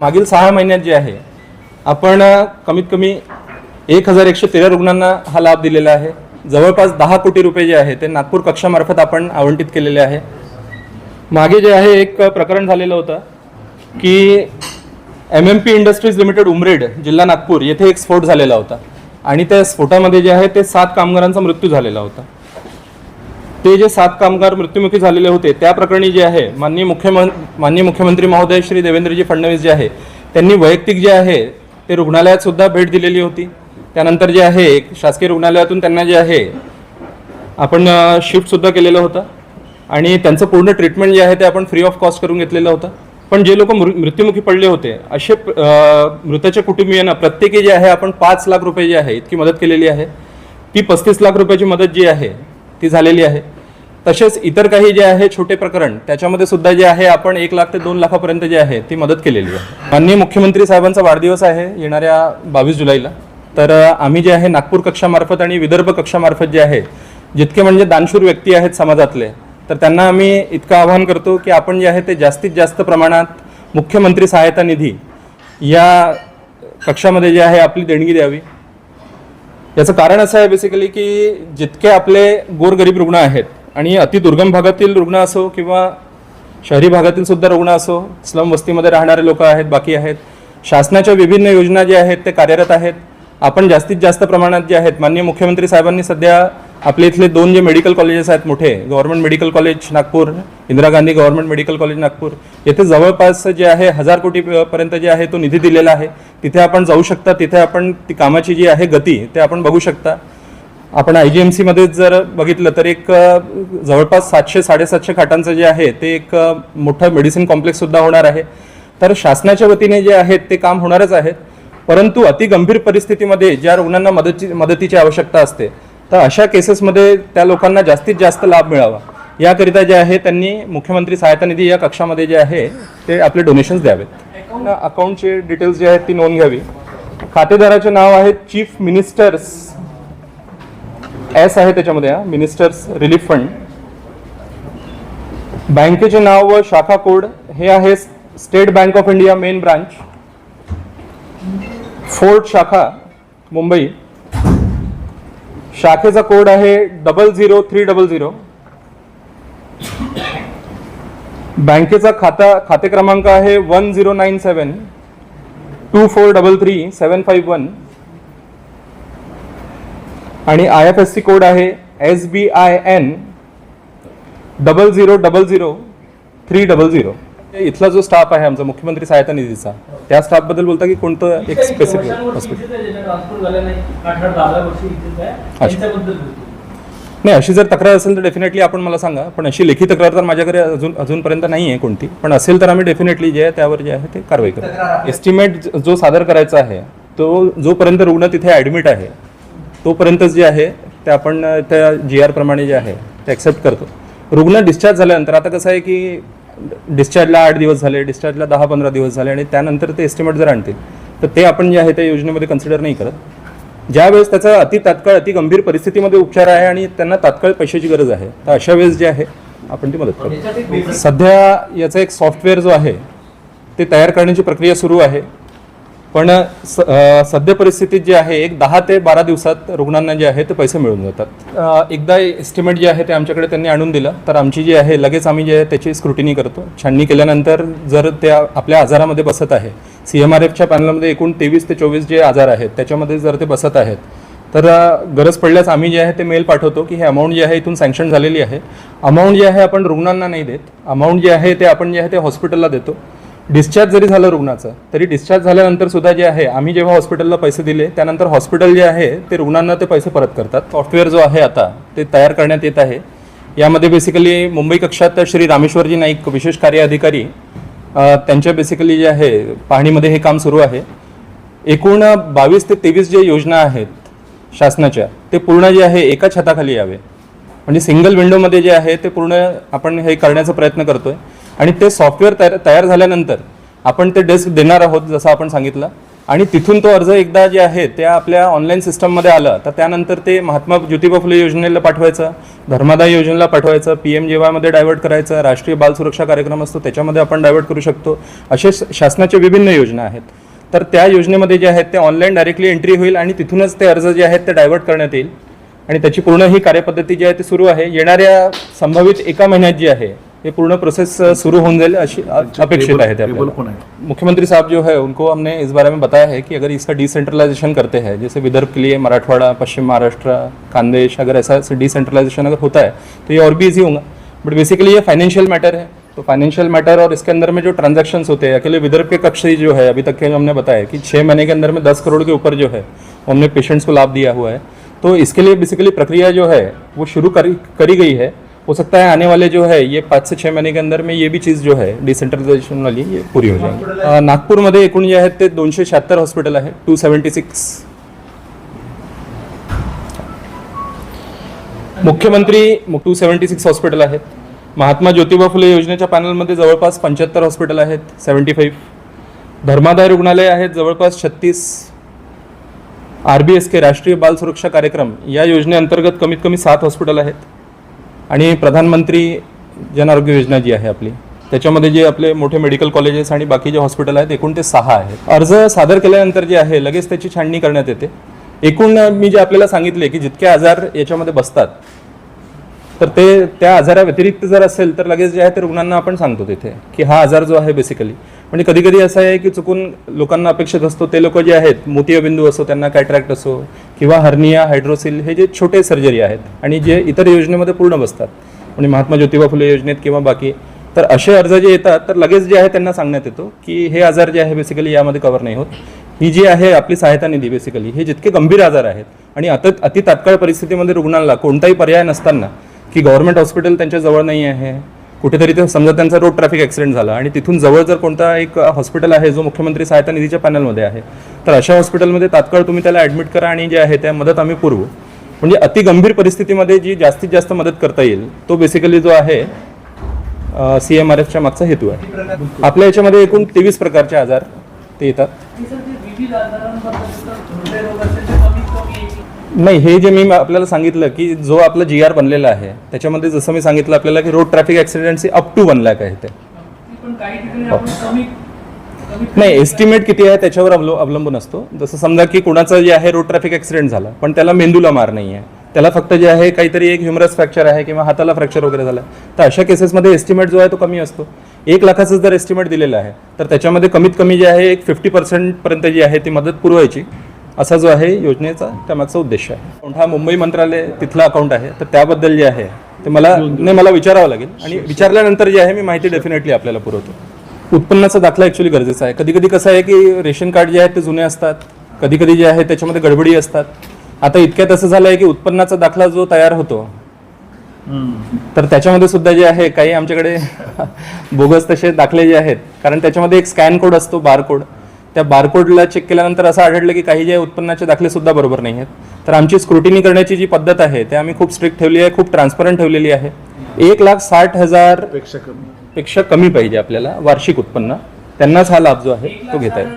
मागील सहा महिन्यात जे आहे आपण कमीत कमी एक हजार एकशे तेरा रुग्णांना हा लाभ दिलेला आहे. जवळपास दहा कोटी रुपये जे आहे ते नागपूर कक्षामार्फत आपण आवंटित केलेले आहे. मागे जे आहे एक प्रकरण झालेलं होतं की M M P industries limited Umred जिल्हा नागपूर येथे एक स्फोट झालेला होता. आणि त्या स्फोटामध्ये जे आहे ते सात कामगारांचा मृत्यू झालेला होता. ते जे सात कामगार मृत्युमुखी झालेले होते त्या प्रकरणी जे आहे माननीय मुख्यमं माननीय मुख्यमंत्री महोदय श्री देवेंद्रजी फडणवीस जे आहे त्यांनी वैयक्तिक जे आहे ते रुग्णालयात सुद्धा भेट दिलेली होती. त्यानंतर जे आहे एक शासकीय रुग्णालयातून त्यांना जे आहे आपण शिफ्टसुद्धा केलेलं होतं. आणि त्यांचं पूर्ण ट्रीटमेंट जे आहे ते आपण फ्री ऑफ कॉस्ट करून घेतलेलं होतं. पण जे लोक मृ मृत्युमुखी पडले होते असे मृताच्या कुटुंबियांना प्रत्येकी जे आहे आपण पाच लाख रुपये जे आहे इतकी मदत केलेली आहे. ती पस्तीस लाख रुपयाची मदत जी आहे ती झालेली आहे. तसेच इतर काही जे आहे छोटे प्रकरण त्याच्यामध्ये सुद्धा जे आहे आपण एक लाख ते दोन लाखापर्यंत जे आहे ती मदत केलेली आहे. माननीय मुख्यमंत्री साहेबांचा वाढदिवस आहे येणाऱ्या बावीस जुलैला. तर आम्ही जे आहे नागपूर कक्षामार्फत आणि विदर्भ कक्षामार्फत जे आहे जितके म्हणजे दानशूर व्यक्ती आहेत समाजातले तर त्यांना आम्ही इतकं आवाहन करतो की आपण जे आहे ते जास्तीत जास्त प्रमाणात मुख्यमंत्री सहायता निधी या कक्षामध्ये जे आहे आपली देणगी द्यावी. याचं कारण असं आहे बेसिकली की जितके आपले गोरगरीब रुग्ण आहेत आणि अतिदुर्गम भागातील रुग्ण असो किंवा शहरी भागातील सुद्धा रुग्ण असो स्लम वस्तीमध्ये राहणारे लोक आहेत बाकी आहेत शासनाच्या विभिन्न योजना ज्या आहेत ते कार्यरत आहेत. आपण जास्तीत जास्त प्रमाणात जे आहेत माननीय मुख्यमंत्री साहेबांनी सध्या आपले इथले दोन जे मेडिकल कॉलेजेस आहेत मोठे government medical college Nagpur Indira Gandhi government medical college Nagpur येथे जवळपास जे आहे हजार कोटी पर्यंत जे आहे तो निधी दिलेला आहे. तिथे आपण जाऊ शकता तिथे आपण ती कामाची जी आहे गती ते आपण बघू शकता. आपण आय जी एम सीमध्ये जर बघितलं तर एक जवळपास सातशे साडेसातशे खाटांचं जे आहे ते एक मोठं मेडिसिन कॉम्प्लेक्ससुद्धा होणार आहे. तर शासनाच्या वतीने जे आहेत ते काम होणारच आहेत परंतु अति गंभीर परिस्थितीमध्ये ज्या रुग्णांना मदतीची मदतीची आवश्यकता असते तर अशा केसेसमध्ये त्या लोकांना जास्तीत जास्त लाभ मिळावा. याकरिता जे आहे त्यांनी मुख्यमंत्री सहायता निधी या कक्षामध्ये जे आहे ते आपले डोनेशन्स द्यावेत. अकाउंटचे डिटेल्स जे आहेत ती नोंद घ्यावी. खातेदाराचे नाव आहे चीफ मिनिस्टर्स एस आहे त्याच्यामध्ये मिनिस्टर्स रिलीफ फंड बँकेचे नाव व शाखा कोड हे आहे State Bank of India main branch Fort शाखा मुंबई. शाखेचा कोड आहे double zero three double zero. बँकेचा खाता खाते क्रमांक आहे one zero nine seven two four double three seven five one. आणि I F S C code आहे S B I N double zero double zero three double zero. इथला जो staff आहे आमचा मुख्यमंत्री सहायता निधीचा त्या स्टाफबद्दल बोलता की कोणतं एक स्पेसिफिक हॉस्पिटल ट्रान्सफर झालं नाही. अशी जर तक्रार असेल तर डेफिनेटली आपण मला सांगा पण अशी लेखी तक्रार तर माझ्याकडे अजून अजूनपर्यंत नाही आहे कोणती. पण असेल तर आम्ही डेफिनेटली जे आहे त्यावर जे आहे ते कारवाई करू. एस्टिमेट जो सादर करायचा आहे तो जोपर्यंत रुग्ण तिथे ॲडमिट आहे तोपर्यंतच जे आहे ते आपण त्या जी आर प्रमाणे जे आहे ते ॲक्सेप्ट करतो. रुग्ण डिस्चार्ज झाल्यानंतर आता कसं आहे की डिस्चार्जला आठ दिवस झाले डिस्चार्जला दहा पंधरा दिवस झाले आणि त्यानंतर ते एस्टिमेट जर आणतील तर ते आपण जे आहे त्या योजनेमध्ये कन्सिडर नाही करत. ज्यावेळेस त्याचा अति तात्काळ अति गंभीर परिस्थितीमध्ये उपचार आहे आणि त्यांना तात्काळ पैशाची गरज आहे तर अशा वेळेस जे आहे आपण ती मदत करतो सध्या याचा एक सॉफ्टवेअर जो आहे ते तयार करण्याची प्रक्रिया सुरू आहे. पण स सध्या परिस्थितीत जे आहे एक दहा ते बारा दिवसात रुग्णांना जे आहे ते पैसे मिळून जातात. एकदा एस्टिमेट जे आहे ते आमच्याकडे त्यांनी आणून दिलं. तर आमची जी आहे लगेच आम्ही जे आहे त्याची स्क्रुटिनी करतो. छाननी केल्यानंतर जर त्या आपल्या आजारामध्ये बसत आहे सी एम आर एफच्या पॅनलमध्ये एकूण तेवीस ते चोवीस जे आजार आहेत त्याच्यामध्ये जर ते बसत आहेत तर गरज पडल्यास आम्ही जे आहे ते मेल पाठवतो की हे अमाऊंट जे आहे इथून सँक्शन झालेली आहे. अमाऊंट जे आहे आपण रुग्णांना नाही देत. अमाऊंट जे आहे ते आपण जे आहे ते हॉस्पिटलला देतो. डिस्चार्ज जरी झालं रुग्णाचं तरी डिस्चार्ज झाल्यानंतर सुद्धा जे आहे आम्ही जेव्हा हॉस्पिटलला पैसे दिले त्यानंतर हॉस्पिटल जे आहे ते रुग्णांना ते पैसे परत करतात. सॉफ्टवेअर जो आहे आता ते तयार करण्यात येत आहे. यामध्ये बेसिकली मुंबई कक्षात श्री रामेश्वरजी नाईक विशेष कार्य अधिकारी त्यांच्या बेसिकली जे आहे पाहणीमध्ये हे काम सुरू आहे. एकूण बावीस ते तेवीस जे योजना आहेत शासनाच्या ते पूर्ण जे आहे एका छताखाली यावे. म्हणजे सिंगल विंडोमध्ये जे आहे ते पूर्ण आपण हे करण्याचा प्रयत्न करतोय. आणि ते सॉफ्टवेअर तयार तयार झाल्यानंतर आपण ते डेस्क देणार आहोत जसं आपण सांगितलं. आणि तिथून तो अर्ज एकदा जे आहे त्या आपल्या ऑनलाईन सिस्टममध्ये आलं तर त्यानंतर ते महात्मा ज्योतिबा फुले योजनेला पाठवायचं धर्मादाय योजनेला पाठवायचं पी एम जेवायमध्ये डायव्हर्ट करायचं राष्ट्रीय बाल सुरक्षा कार्यक्रम असतो त्याच्यामध्ये आपण डायव्हर्ट करू शकतो असे शासनाच्या विभिन्न योजना आहेत. तर त्या योजनेमध्ये जे आहेत ते ऑनलाईन डायरेक्टली एंट्री होईल आणि तिथूनच ते अर्ज जे आहेत ते डायव्हर्ट करण्यात येईल. आणि त्याची पूर्ण ही कार्यपद्धती जी आहे ती सुरू आहे. येणाऱ्या संभावित एका महिन्यात जी आहे हे पूर्ण प्रोसेस शुरू होने जाईल अशी अपेक्षित है मुख्यमंत्री साहब जो है उनको हमने इस बारे में बताया है कि अगर इसका डिसेंट्रलाइजेशन करते हैं जैसे विदर्भ के लिए मराठवाड़ा पश्चिम महाराष्ट्र खानदेश अगर ऐसा डिसेंट्रलाइजेशन अगर होता है तो ये और भी ईजी होगा। बट बेसिकली ये फाइनेंशियल मैटर है। तो फाइनेंशियल मैटर और इसके अंदर में जो ट्रांजैक्शंस होते हैं अकेले विदर्भ के कक्ष ही जो है अभी तक के जो हमने बताया कि छः महीने के अंदर में दस करोड़ के ऊपर जो है हमने पेशेंट्स को लाभ दिया हुआ है। तो इसके लिए बेसिकली प्रक्रिया जो है वो शुरू करी करी गई है। हो सकता है आने वाले जो है ये पाच से छः महीने के अंदर में ये भी चीज़ जो है डिसेंट्रलाइजेशन वाली ये पूरी हो जाएगी। नागपूरमध्ये एकूण जे आहेत ते दोनशे शहात्तर हॉस्पिटल आहे टू सेवन्टी सिक्स मुख्यमंत्री टू सेवन्टी सिक्स हॉस्पिटल आहेत. महात्मा ज्योतिबा फुले योजनेच्या पॅनलमध्ये जवळपास पंच्याहत्तर हॉस्पिटल आहेत सेवन्टी फाईव्ह धर्मादाय रुग्णालय आहेत जवळपास छत्तीस. आर बी एस के राष्ट्रीय बाल सुरक्षा कार्यक्रम या योजनेअंतर्गत कमीत कमी सात हॉस्पिटल आहेत. आणि प्रधानमंत्री जन आरोग्य योजना जी आहे आपली त्याच्यामध्ये जे आपले मोठे मेडिकल कॉलेजेस आणि बाकी जे हॉस्पिटल आहेत एकूण ते सहा आहेत. अर्ज सादर केल्यानंतर जे आहे लगेच त्याची छाननी करण्यात येते. एकूण मी जे आपल्याला सांगितले की जितके आजार याच्यामध्ये बसतात तर ते त्या आजाराव्यतिरिक्त जर असेल तर लगेच जे आहे ते रुग्णांना आपण सांगतो तिथे की हा आजार जो आहे बेसिकली म्हणजे कधी कधी असं आहे की चुकून लोकांना अपेक्षित असतो ते लोक जे आहेत मोतियाबिंदू असो त्यांना कॅट्रॅक्ट असो किंवा हर्निया हायड्रोसिल हे जे छोटे सर्जरी आहेत आणि जे इतर योजनेमध्ये पूर्ण बसतात. म्हणजे महात्मा ज्योतिबा फुले योजनेत किंवा बाकी. तर असे अर्ज जे येतात तर लगेच जे आहे त्यांना सांगण्यात येतो की हे आजार जे आहे बेसिकली यामध्ये कव्हर नाही होत. ही जी आहे आपली सहायता निधी बेसिकली हे जितके गंभीर आजार आहेत आणि अत अति तात्काळ परिस्थितीमध्ये रुग्णांना कोणताही पर्याय नसताना की गव्हर्नमेंट हॉस्पिटल त्यांच्या जवळ नाही आहे कुठेतरी ते समजा त्यांचा रोड ट्रॅफिक ॲक्सिडेंट झाला आणि तिथून जवळ जर कोणता एक हॉस्पिटल आहे जो मुख्यमंत्री सहायता निधीच्या पॅनलमध्ये आहे तर अशा हॉस्पिटलमध्ये तात्काळ तुम्ही त्याला ॲडमिट करा आणि जे आहे त्या मदत आम्ही पुरवू. म्हणजे अति गंभीर परिस्थितीमध्ये जी जास्तीत जास्त मदत करता येईल तो बेसिकली जो आहे सी एम आर एफच्या मागचा हेतू आहे. आपल्या याच्यामध्ये एकूण तेवीस प्रकारचे आजार ते येतात. नाही हे जे मी आपल्याला सांगितलं की जो आपला जी आर बनलेला आहे त्याच्यामध्ये जसं मी सांगितलं आपल्याला की रोड ट्रॅफिक ॲक्सिडेंटची अप टू वन लॅक आहे ते नाही एस्टिमेट किती आहे त्याच्यावर अवलो अवलंबून असतो. जसं समजा की कोणाचं जे आहे रोड ट्रॅफिक ॲक्सिडेंट झाला पण त्याला मेंदूला मार नाही आहे त्याला फक्त जे आहे काहीतरी एक ह्युमरस फ्रॅक्चर आहे किंवा हाताला फ्रॅक्चर वगैरे झाला तर अशा केसेसमध्ये एस्टिमेट जो आहे तो कमी असतो. एक लाखाचं जर एस्टिमेट दिलेलं आहे तर त्याच्यामध्ये कमीत कमी जे आहे एक फिफ्टी पर्सेंटपर्यंत जी आहे ती मदत पुरवायची. असा जो आहे योजनेचा त्यामागचा उद्देश आहे. हा मुंबई मंत्रालय तिथला अकाउंट आहे तर त्याबद्दल जे आहे ते मला नाही मला विचारावं लागेल. आणि विचारल्यानंतर जे आहे मी माहिती डेफिनेटली आपल्याला पुरवतो. उत्पन्नाचा दाखला ॲक्च्युली गरजेचा आहे. कधी कधी कसं आहे की रेशन कार्ड जे आहेत ते जुने असतात. कधी कधी जे आहे त्याच्यामध्ये गडबडी असतात. आता इतक्यात असं झालं आहे की उत्पन्नाचा दाखला जो तयार होतो तर त्याच्यामध्ये सुद्धा जे आहे काही आमच्याकडे बोगस तसे दाखले जे आहेत कारण त्याच्यामध्ये एक स्कॅन कोड असतो बार कोड. त्या बारकोडला चेक केल्यानंतर असं आढळलं की काही जे उत्पन्नाचे दाखले सुद्धा बरोबर नाही आहेत. तर आमची स्क्रुटिनी करण्याची जी पद्धत आहे ते आम्ही खूप स्ट्रिक्ट ठेवली आहे खूप ट्रान्सपरंट ठेवलेली आहे. एक लाख साठ हजारपेक्षा कमी. पेक्षा कमी पाहिजे आपल्याला वार्षिक उत्पन्न. त्यांनाच हा लाभ जो आहे तो घेता येईल.